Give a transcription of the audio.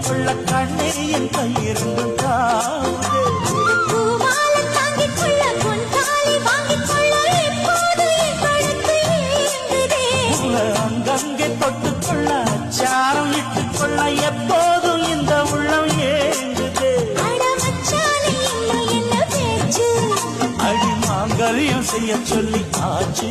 கொள்ள கண்ணே கையிருந்தும் தாங்கிக் கொள்ள, கொள்ள, இப்போது என். உள்ள அங்கங்கே தொட்டுக்கொள்ள அச்சாரம் இட்டுக்கொள்ள எப்போதும் இந்த உள்ளம் ஏங்குதே. அட மாங்கல்யம் செய்ய சொல்லி ஆச்சு.